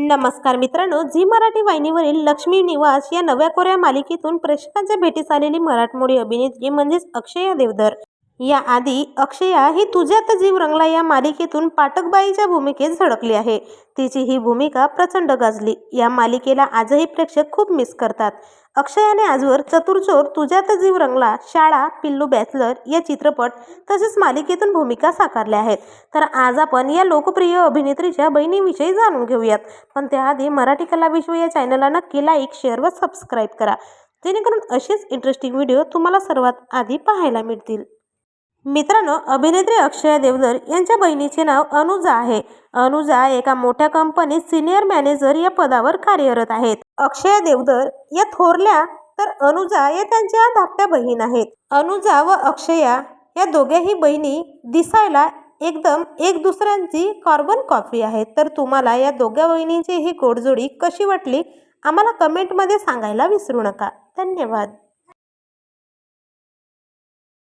नमस्कार मित्रांनो झी मराठी वाहिनीवरील लक्ष्मी निवास या नव्या कोऱ्या मालिकेतून प्रेक्षकांच्या भेटीस आलेली मराठमोळी अभिनेत्री म्हणजेच अक्षया देवधर. याआधी अक्षया ही तुझ्यात जीव रंगला या मालिकेतून पाठकबाईच्या भूमिकेत झळकली आहे. तिची ही भूमिका प्रचंड गाजली. या मालिकेला आजही प्रेक्षक खूप मिस करतात. अक्षयाने आजवर चतुर्चोर तुझ्यात जीव रंगला शाळा पिल्लू बॅचलर या चित्रपट तसेच मालिकेतून भूमिका साकारल्या आहेत. तर आज आपण या लोकप्रिय अभिनेत्रीच्या बहिणीविषयी जाणून घेऊयात. पण त्याआधी मराठी कला विश्व या चॅनलला नक्की लाईक शेअर व सबस्क्राईब करा. जेणेकरून असेच इंटरेस्टिंग व्हिडिओ तुम्हाला सर्वात आधी पाहायला मिळतील. मित्रांनो अभिनेत्री अक्षय देवधर यांच्या बहिणीचे नाव अनुजा आहे. अनुजा एका मोठ्या कंपनीत सिनियर मॅनेजर या पदावर कार्यरत आहेत. अक्षय देवधर या थोरल्या तर अनुजा या त्यांच्या धाकट्या बहीण आहेत. अनुजा व अक्षया या दोघ्याही बहिणी दिसायला एकदम एक दुसऱ्यांची कार्बन कॉफी आहेत. तर तुम्हाला या दोघ्या बहिणींची ही गोडजोडी कशी वाटली आम्हाला कमेंटमध्ये सांगायला विसरू नका. धन्यवाद.